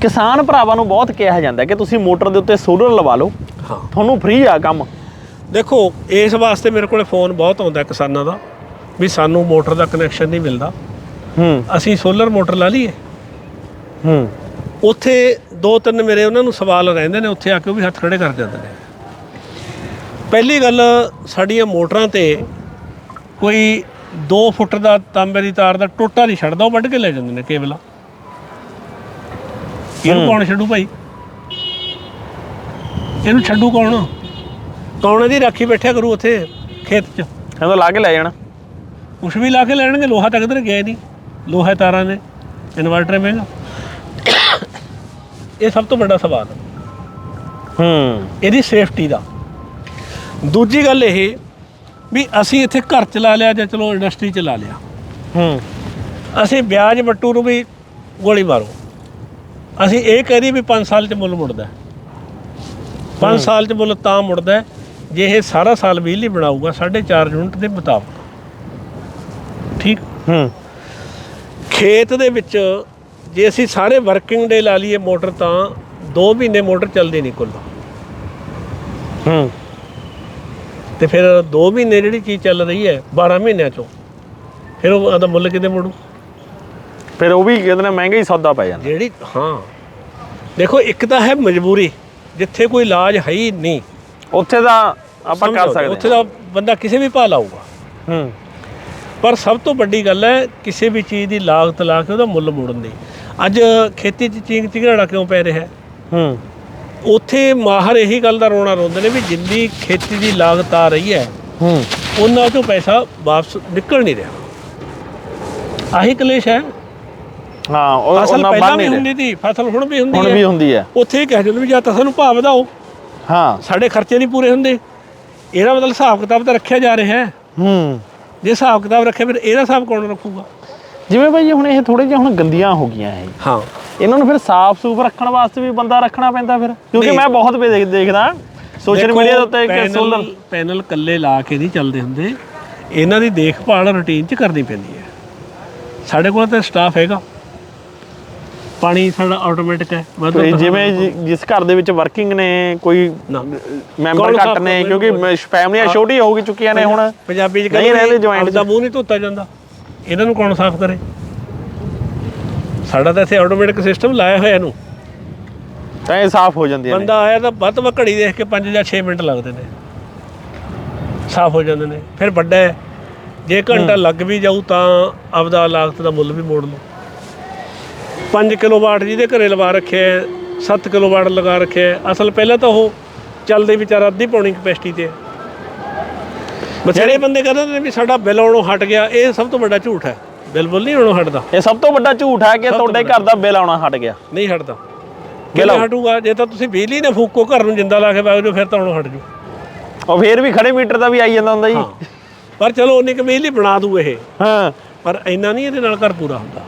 ਕਿਸਾਨ ਭਰਾਵਾਂ ਨੂੰ ਬਹੁਤ ਕਿਹਾ ਜਾਂਦਾ ਕਿ ਤੁਸੀਂ ਮੋਟਰ ਦੇ ਉੱਤੇ ਸੋਲਰ ਲਵਾ ਲਓ। ਹਾਂ। ਤੁਹਾਨੂੰ ਫ੍ਰੀ ਆ ਕੰਮ। ਦੇਖੋ ਇਸ ਵਾਸਤੇ ਮੇਰੇ ਕੋਲੇ ਫੋਨ ਬਹੁਤ ਆਉਂਦਾ ਕਿਸਾਨਾਂ ਦਾ ਵੀ ਸਾਨੂੰ ਮੋਟਰ ਦਾ ਕਨੈਕਸ਼ਨ ਨਹੀਂ ਮਿਲਦਾ। ਹੂੰ। ਅਸੀਂ ਸੋਲਰ ਮੋਟਰ ਲਾ ਲਈਏ। ਹੂੰ। ਉੱਥੇ ਦੋ ਤਿੰਨ ਮੇਰੇ ਉਹਨਾਂ ਨੂੰ ਸਵਾਲ ਰਹਿੰਦੇ ਨੇ ਉੱਥੇ ਆ ਕੇ ਉਹ ਵੀ ਹੱਥ ਖੜੇ ਕਰ ਜਾਂਦੇ ਨੇ। ਪਹਿਲੀ ਗੱਲ ਸਾਡੀਆਂ ਮੋਟਰਾਂ ਤੇ ਕੋਈ 2 ਫੁੱਟ ਦਾ ਤਾਂਬੇ ਦੀ ਤਾਰ ਦਾ ਟੋਟਾ ਨਹੀਂ ਛੱਡਦਾ ਉਹ ਵੱਢ ਕੇ ਲੈ ਜਾਂਦੇ ਨੇ ਕੇਬਲ ਇਹਨੂੰ ਕੌਣ ਛੱਡੂ ਭਾਈ? ਇਹਨੂੰ ਛੱਡੂ ਕੌਣ? ਕੌਣ ਇਹਦੀ ਰਾਖੀ ਬੈਠਿਆ ਕਰੂ ਉੱਥੇ ਖੇਤ 'ਚ? ਇਹਨੂੰ ਲਾ ਕੇ ਲੈ ਜਾਣਾ। ਕੁਛ ਵੀ ਲਾ ਕੇ ਲੈਣਗੇ ਲੋਹਾ ਤੱਕ ਤਾਂ ਗਿਆ ਨਹੀਂ ਲੋਹਾ ਤਾਰਾਂ ਨੇ ਇਨਵਰਟਰ ਮਹਿੰਗਾ। ਇਹ ਸਭ ਤੋਂ ਵੱਡਾ ਸਵਾਲ ਹੈ। ਹੂੰ। ਇਹਦੀ ਸੇਫਟੀ ਦਾ। ਦੂਜੀ ਗੱਲ ਇਹ ਵੀ ਅਸੀਂ ਇੱਥੇ ਘਰ ਚਲਾ ਲਿਆ ਜਾਂ ਚਲੋ ਇੰਡਸਟਰੀ ਚਲਾ ਲਿਆ। ਹੂੰ। ਅਸੀਂ ਵਿਆਜ ਵੱਟੂ ਨੂੰ ਵੀ ਗੋਲੀ ਮਾਰੋ। ਅਸੀਂ ਇਹ ਕਹਿ ਰਹੀ ਵੀ 5 ਸਾਲ ਚ ਮੁੱਲ ਮੁੜਦਾ 5 ਸਾਲ ਚ ਮੁੱਲ ਤਾਂ ਮੁੜਦਾ ਜੇ ਇਹ ਸਾਰਾ ਸਾਲ ਬਿਜਲੀ ਬਣਾਊਗਾ 4.5 ਯੂਨਿਟ ਦੇ ਮੁਤਾਬਕ। ਠੀਕ? ਹੂੰ। ਖੇਤ ਦੇ ਵਿੱਚ ਜੇ ਅਸੀਂ ਸਾਰੇ ਵਰਕਿੰਗ ਡੇ ਲਾ ਲਈਏ ਮੋਟਰ ਤਾਂ 2 ਮਹੀਨੇ ਮੋਟਰ ਚੱਲਦੀ ਨਹੀਂ ਕੁੱਲ। ਹੂੰ। ਤੇ ਫਿਰ 2 ਮਹੀਨੇ ਜਿਹੜੀ ਚੀਜ਼ ਚੱਲ ਰਹੀ ਹੈ 12 ਮਹੀਨਿਆਂ ਚੋਂ ਫਿਰ ਉਹ ਦਾ ਮੁੱਲ ਕਿਤੇ ਮੁੜੂ? ਫਿਰ ਉਹ ਵੀ ਕਹਿੰਦੇ ਨੇ ਮਹਿੰਗਾ ਹੀ ਸੌਦਾ ਪੈ ਜਾਂਦਾ। ਜਿਹੜੀ ਹਾਂ। ਦੇਖੋ ਇੱਕ ਤਾਂ ਹੈ ਮਜਬੂਰੀ ਜਿੱਥੇ ਕੋਈ ਇਲਾਜ ਹੈ ਹੀ ਨਹੀਂ। ਉੱਥੇ ਦਾ ਆਪਾਂ ਕਰ ਸਕਦੇ ਉੱਥੇ ਦਾ ਬੰਦਾ ਕਿਸੇ ਵੀ ਭਾਅ ਲਾਊਗਾ। ਹੂੰ। ਪਰ ਸਭ ਤੋਂ ਵੱਡੀ ਗੱਲ ਹੈ ਕਿਸੇ ਵੀ ਚੀਜ਼ ਦੀ ਲਾਗਤ ਲਾ ਕੇ ਉਹਦਾ ਮੁੱਲ ਮੋੜਨ ਦੀ। ਅੱਜ ਖੇਤੀ 'ਚ ਚੀਂਗ ਚਿਗੜਾ ਕਿਉਂ ਪੈ ਰਿਹਾ ਹੈ? ਹੂੰ। ਉੱਥੇ ਮਾਹਰ ਇਹੀ ਗੱਲ ਦਾ ਰੋਣਾ ਰੋਂਦੇ ਨੇ ਵੀ ਜਿੰਨੀ ਖੇਤੀ ਦੀ ਲਾਗਤ ਆ ਰਹੀ ਹੈ ਹੂੰ। ਉਹਨਾਂ ਤੋਂ ਪੈਸਾ ਵਾਪਸ ਨਿਕਲ ਨਹੀਂ ਰਿਹਾ। ਆਹੀ ਕਲੇਸ਼ ਹੈ। ਹਾਂ ਉਹ ਫਸਲ ਉਹਨਾਂ ਪਹਿਲਾਂ ਬਣ ਵੀ ਨਹੀਂ ਹੁੰਦੀ ਸੀ ਫਸਲ ਹੁਣ ਵੀ ਹੁਣ ਹੁੰਦੀ ਵੀ ਹੈ ਹੁੰਦੀ ਹੈ। ਉੱਥੇ ਇਹ ਕਹਿ ਜਾਂਦੇ ਵੀ ਜਾਂ ਤਾਂ ਸਾਨੂੰ ਭਾਅ ਵਧਾਓ। ਹਾਂ। ਸਾਡੇ ਖਰਚੇ ਨਹੀਂ ਪੂਰੇ ਹੁੰਦੇ। ਇਹਦਾ ਮਤਲਬ ਹਿਸਾਬ ਕਿਤਾਬ ਤਾਂ ਰੱਖਿਆ ਜਾ ਰਿਹਾ ਹੈ। ਹੂੰ। ਜੇ ਹਿਸਾਬ ਕਿਤਾਬ ਰੱਖੇ ਫਿਰ ਇਹਦਾ ਹਿਸਾਬ ਕੌਣ ਰੱਖੂਗਾ? ਜਿਵੇਂ ਭਾਈ ਹੁਣ ਇਹ ਥੋੜੇ ਜਿਹਾ ਹੁਣ ਗੰਦੀਆਂ ਹੋ ਗਈਆਂ ਇਹ। ਹਾਂ। ਇਹਨਾਂ ਨੂੰ ਫਿਰ ਸਾਫ਼ ਸੂਫ ਰੱਖਣ ਵਾਸਤੇ ਵੀ ਬੰਦਾ ਰੱਖਣਾ ਪੈਂਦਾ ਫਿਰ। ਕਿਉਂਕਿ ਨਹੀਂ। ਮੈਂ ਬਹੁਤ ਵੇ ਦੇਖ- ਦੇਖਦਾ। ਸੋਸ਼ਲ ਮੀਡੀਆ ਦੇ ਉੱਤੇ ਇੱਕ ਸੋਲਰ ਪੈਨਲ ਕੱਲੇ ਲਾ ਕੇ ਨਹੀਂ ਚੱਲਦੇ ਹੁੰਦੇ। ਇਹਨਾਂ ਦੀ ਦੇਖਭਾਲ ਰੁਟੀਨ 'ਚ ਕਰਨੀ ਪੈਂਦੀ ਹੈ। ਸਾਡੇ ਕੋਲ ਤਾਂ ਸਟਾਫ ਹੈਗਾ। ਪਾਣੀ ਸਾਡਾ ਆਟੋਮੈਟਿਕ ਹੈ। ਮੈਂ ਤਾਂ ਜਿਵੇਂ ਜਿ- ਜਿਸ ਘਰ ਦੇ ਵਿੱਚ ਵਰਕਿੰਗ ਨੇ ਕੋਈ ਨਾ। ਮੈਂਬਰ ਕੌਣ ਘੱਟ ਸਾਫ਼ ਨੇ ਕਰਦਾ ਕਿਉਂਕਿ ਫੈਮਲੀਆਂ ਛੋਟੀਆਂ ਹੋ ਗਈ ਚੁੱਕੀਆਂ ਨੇ ਹੁਣ। ਪੰਜਾਬੀ 'ਚ ਨਹੀਂ ਰਹਿੰਦੇ joint ਮੂੰਹ ਨਹੀਂ ਧੋਤਾ ਜਾਂਦਾ। ਇਹਨਾਂ ਨੂੰ ਕੌਣ ਸਾਫ਼ ਕਰੇ? ਸਾਡਾ ਤਾਂ ਇੱਥੇ ਆਟੋਮੈਟਿਕ ਸਿਸਟਮ ਲਾਇਆ ਹੋਇਆ ਇਹਨੂੰ। ਤਾਂ ਇਹ ਸਾਫ਼ ਹੋ ਜਾਂਦੀਆਂ ਨੇ। ਬੰਦਾ ਆਇਆ ਤਾਂ ਵੱਧ ਤੋਂ ਵੱਧ ਘੜੀ ਦੇਖ ਕੇ 5 ਜਾਂ 6 ਮਿੰਟ ਲੱਗਦੇ ਨੇ। ਸਾਫ਼ ਹੋ ਜਾਂਦੇ ਨੇ। ਫਿਰ ਵੱਡਾ ਹੈ। ਜੇ ਘੰਟਾ ਲੱਗ ਵੀ ਜਾਊ ਤਾਂ ਆਪਦਾ ਲਾਗਤ ਦਾ ਮੁੱਲ ਵੀ ਮੋੜ ਲਓ। 5 ਕਿਲੋਵਾਟ ਜਿਹਦੇ ਘਰੇ ਲਵਾ ਰੱਖਿਆ ਹੈ 7 ਕਿਲੋਵਾਟ ਲਗਾ ਰੱਖਿਆ ਹੈ। ਅਸਲ ਪਹਿਲਾਂ ਤਾਂ ਉਹ ਚੱਲਦੇ ਵਿਚਾਰਾ ਅੱਧੀ ਪੌਣੀ ਕਪੈਸਿਟੀ ਤੇ ਹੈ। ਬਥੇਰੇ ਬੰਦੇ ਕਹਿੰਦੇ ਨੇ ਵੀ ਸਾਡਾ ਬਿੱਲ ਆਉਣੋਂ ਹਟ ਗਿਆ ਇਹ ਸਭ ਤੋਂ ਵੱਡਾ ਝੂਠ ਹੈ। ਬਿਲਕੁਲ ਨਹੀਂ ਆਉਣੋਂ ਹਟਦਾ। ਇਹ ਸਭ ਤੋਂ ਵੱਡਾ ਝੂਠ ਹੈ ਕਿ ਤੁਹਾਡੇ ਘਰ ਦਾ ਬਿੱਲ ਆਉਣਾ ਹਟ ਗਿਆ। ਨਹੀਂ ਹਟਦਾ। ਬਿੱਲ ਹਟੂਗਾ ਜੇ ਤਾਂ ਤੁਸੀਂ ਬਿਜਲੀ ਨਾ ਫੂਕੋ ਘਰ ਨੂੰ ਜਿੰਦਾ ਲਾ ਕੇ ਬਾਗ ਜੋ ਫਿਰ ਤਾਂ ਆਉਣੋਂ ਹਟ ਜੂ ਉਹ ਫੇਰ ਵੀ ਖੜੇ ਮੀਟਰ ਦਾ ਵੀ ਆਈ ਜਾਂਦਾ ਹੁੰਦਾ ਜੀ। ਪਰ ਚਲੋ ਉਨੀ ਕੁ ਬਿਜਲੀ ਬਣਾ ਦੂ ਇਹ। ਹਾਂ। ਪਰ ਇੰਨਾ ਨਹੀਂ ਇਹਦੇ ਨਾਲ ਘਰ ਪੂਰਾ ਹੁੰਦਾ।